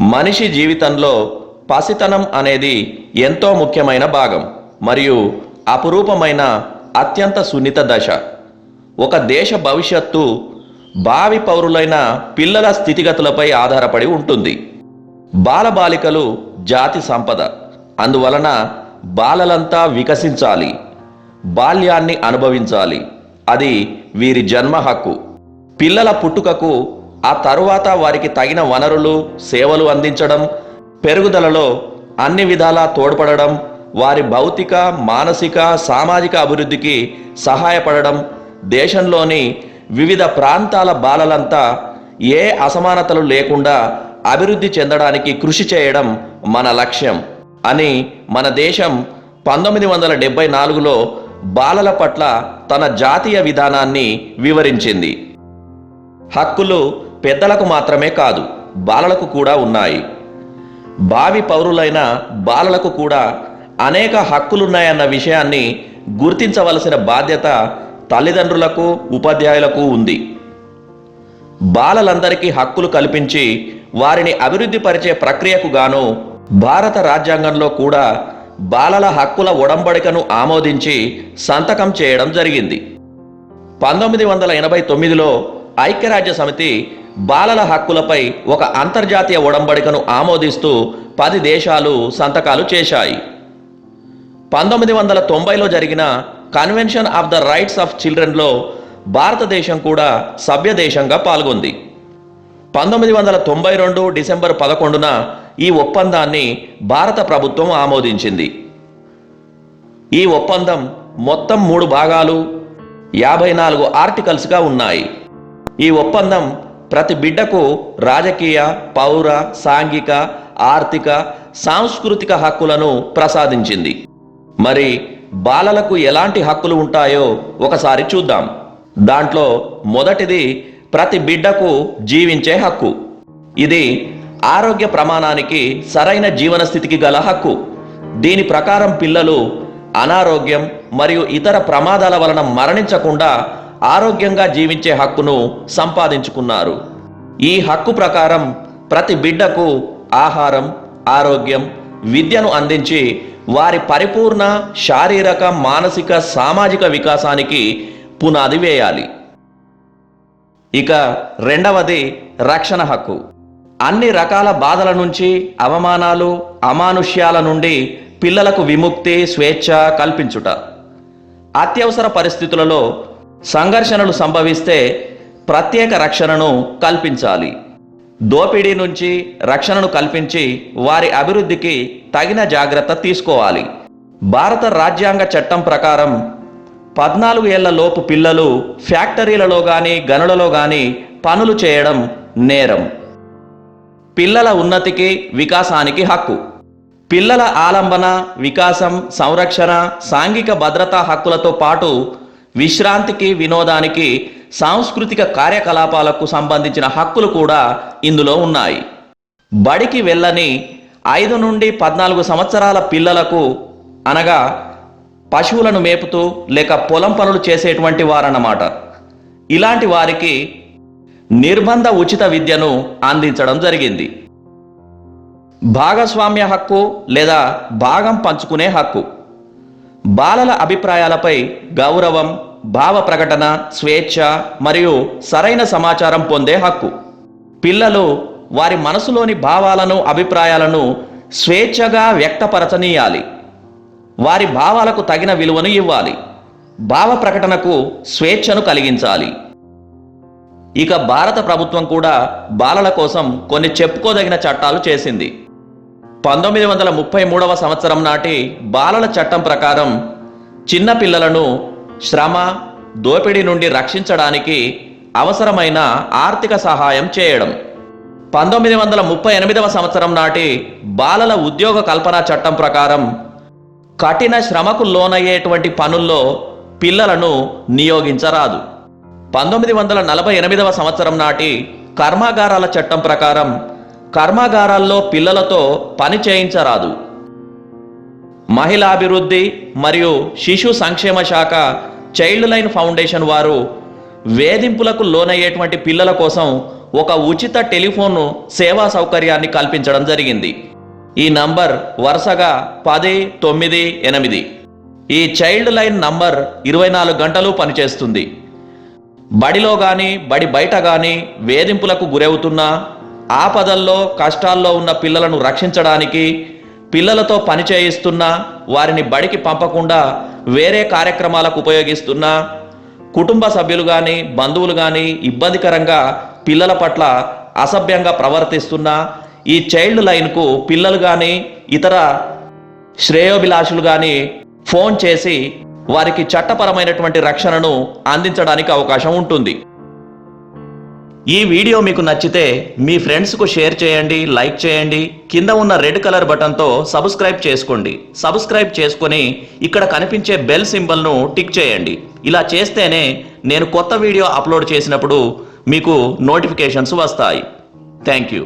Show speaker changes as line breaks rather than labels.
మనిషి జీవితంలో పసితనం అనేది ఎంతో ముఖ్యమైన భాగం మరియు అపురూపమైన అత్యంత సున్నిత దశ. ఒక దేశ భవిష్యత్తు భావి పౌరులైన పిల్లల స్థితిగతులపై ఆధారపడి ఉంటుంది. బాలబాలికలు జాతి సంపద అందువలన బాలలంతా వికసించాలి బాల్యాన్ని అనుభవించాలి. అది వీరి జన్మ హక్కు. పిల్లల పుట్టుకకు ఆ తరువాత వారికి తగిన వనరులు సేవలు అందించడం పెరుగుదలలో అన్ని విధాలా తోడ్పడడం వారి భౌతిక మానసిక సామాజిక అభివృద్ధికి సహాయపడడం దేశంలోని వివిధ ప్రాంతాల బాలలంతా ఏ అసమానతలు లేకుండా అభివృద్ధి చెందడానికి కృషి చేయడం మన లక్ష్యం అని మన దేశం పంతొమ్మిది వందల డెబ్బై నాలుగులో బాలల పట్ల తన జాతీయ విధానాన్ని వివరించింది. హక్కులు పెద్దలకు మాత్రమే కాదు బాలలకు కూడా ఉన్నాయి. భావి పౌరులైన బాలలకు కూడా అనేక హక్కులున్నాయన్న విషయాన్ని గుర్తించవలసిన బాధ్యత తల్లిదండ్రులకు ఉపాధ్యాయులకు ఉంది. బాలలందరికీ హక్కులు కల్పించి వారిని అభివృద్ధి పరిచే ప్రక్రియకు గాను భారత రాజ్యాంగంలో కూడా బాలల హక్కుల ఒడంబడికను ఆమోదించి సంతకం చేయడం జరిగింది. పంతొమ్మిది వందల ఎనభై తొమ్మిదిలో ఐక్యరాజ్య సమితి బాలల హక్కులపై ఒక అంతర్జాతీయ ఒడంబడికను ఆమోదిస్తూ పది దేశాలు సంతకాలు చేశాయి. పంతొమ్మిది వందల తొంభైలో జరిగిన convention of the rights of చిల్డ్రన్లో భారతదేశం కూడా సభ్య దేశంగా పాల్గొంది. పంతొమ్మిది వందల తొంభై రెండు డిసెంబర్ పదకొండున ఈ ఒప్పందాన్ని భారత ప్రభుత్వం ఆమోదించింది. ఈ ఒప్పందం మొత్తం మూడు భాగాలు యాభై నాలుగు ఆర్టికల్స్గా ఉన్నాయి. ఈ ఒప్పందం ప్రతి బిడ్డకు రాజకీయ పౌర సాంఘిక ఆర్థిక సాంస్కృతిక హక్కులను ప్రసాదించింది. మరి బాలలకు ఎలాంటి హక్కులు ఉంటాయో ఒకసారి చూద్దాం. దాంట్లో మొదటిది ప్రతి బిడ్డకు జీవించే హక్కు. ఇది ఆరోగ్య ప్రమాణానికి సరైన జీవన స్థితికి గల హక్కు. దీని ప్రకారం పిల్లలు అనారోగ్యం మరియు ఇతర ప్రమాదాల వలన మరణించకుండా ఆరోగ్యంగా జీవించే హక్కును సంపాదించుకున్నారు. ఈ హక్కు ప్రకారం ప్రతి బిడ్డకు ఆహారం ఆరోగ్యం విద్యను అందించి వారి పరిపూర్ణ శారీరక మానసిక సామాజిక వికాసానికి పునాది వేయాలి. ఇక రెండవది రక్షణ హక్కు. అన్ని రకాల బాధల నుంచి అవమానాలు అమానుష్యాల నుండి పిల్లలకు విముక్తి స్వేచ్ఛ కల్పించుట. అత్యవసర పరిస్థితులలో సంఘర్షణలు సంభవిస్తే ప్రత్యేక రక్షణను కల్పించాలి. దోపిడీ నుంచి రక్షణను కల్పించి వారి అభివృద్ధికి తగిన జాగ్రత్త తీసుకోవాలి. భారత రాజ్యాంగ చట్టం ప్రకారం పద్నాలుగు ఏళ్ళ లోపు పిల్లలు ఫ్యాక్టరీలలో కానీ గనులలో కానీ పనులు చేయడం నేరం. పిల్లల ఉన్నతికి వికాసానికి హక్కు. పిల్లల ఆలంబన వికాసం సంరక్షణ సాంఘిక భద్రతా హక్కులతో పాటు విశ్రాంతికి వినోదానికి సాంస్కృతిక కార్యకలాపాలకు సంబంధించిన హక్కులు కూడా ఇందులో ఉన్నాయి. బడికి వెళ్ళని ఐదు నుండి పద్నాలుగు సంవత్సరాల పిల్లలకు అనగా పశువులను మేపుతూ లేక పొలం పనులు చేసేటువంటి వారన్నమాట. ఇలాంటి వారికి నిర్బంధ ఉచిత విద్యను అందించడం జరిగింది. భాగస్వామ్య హక్కు లేదా భాగం పంచుకునే హక్కు. బాలల అభిప్రాయాలపై గౌరవం భావ ప్రకటన స్వేచ్ఛ మరియు సరైన సమాచారం పొందే హక్కు. పిల్లలు వారి మనసులోని భావాలను అభిప్రాయాలను స్వేచ్ఛగా వ్యక్తపరచనీయాలి. వారి భావాలకు తగిన విలువను ఇవ్వాలి. భావ ప్రకటనకు స్వేచ్ఛను కలిగించాలి. ఇక భారత ప్రభుత్వం కూడా బాలల కోసం కొన్ని చెప్పుకోదగిన చట్టాలు చేసింది. పంతొమ్మిది వందల ముప్పై మూడవ సంవత్సరం నాటి బాలల చట్టం ప్రకారం చిన్న పిల్లలను శ్రమ దోపిడీ నుండి రక్షించడానికి అవసరమైన ఆర్థిక సహాయం చేయడం. పంతొమ్మిది వందల ముప్పై ఎనిమిదవ సంవత్సరం నాటి బాలల ఉద్యోగ కల్పన చట్టం ప్రకారం కఠిన శ్రమకు లోనయ్యేటువంటి పనుల్లో పిల్లలను నియోగించరాదు. పంతొమ్మిది వందల నలభై ఎనిమిదవ సంవత్సరం నాటి కర్మాగారాల చట్టం ప్రకారం కర్మాగారాల్లో పిల్లలతో పని చేయించరాదు. మహిళాభివృద్ధి మరియు శిశు సంక్షేమ శాఖ చైల్డ్ లైన్ ఫౌండేషన్ వారు వేధింపులకు లోనయ్యేటువంటి పిల్లల కోసం ఒక ఉచిత టెలిఫోన్ సేవా సౌకర్యాన్ని కల్పించడం జరిగింది. ఈ నంబర్ వరుసగా పది తొమ్మిది ఎనిమిది. ఈ చైల్డ్ లైన్ నంబర్ ఇరవై నాలుగు గంటలు పనిచేస్తుంది. బడిలో కానీ బడి బయట కానీ వేధింపులకు గురవుతున్నా ఆపదల్లో కష్టాల్లో ఉన్న పిల్లలను రక్షించడానికి పిల్లలతో పనిచేయిస్తున్నా వారిని బడికి పంపకుండా వేరే కార్యక్రమాలకు ఉపయోగిస్తున్నా కుటుంబ సభ్యులు కానీ బంధువులు కానీ ఇబ్బందికరంగా పిల్లల పట్ల అసభ్యంగా ప్రవర్తిస్తున్నా ఈ చైల్డ్ లైన్కు పిల్లలు కానీ ఇతర శ్రేయోభిలాషులు కానీ ఫోన్ చేసి వారికి చట్టపరమైనటువంటి రక్షణను అందించడానికి అవకాశం ఉంటుంది. ఈ వీడియో మీకు నచ్చితే మీ ఫ్రెండ్స్కు షేర్ చేయండి లైక్ చేయండి. కింద ఉన్న రెడ్ కలర్ బటన్తో సబ్స్క్రైబ్ చేసుకోండి. సబ్స్క్రైబ్ చేసుకొని ఇక్కడ కనిపించే బెల్ సింబల్ను టిక్ చేయండి. ఇలా చేస్తేనే నేను కొత్త వీడియో అప్లోడ్ చేసినప్పుడు మీకు నోటిఫికేషన్స్ వస్తాయి. Thank you.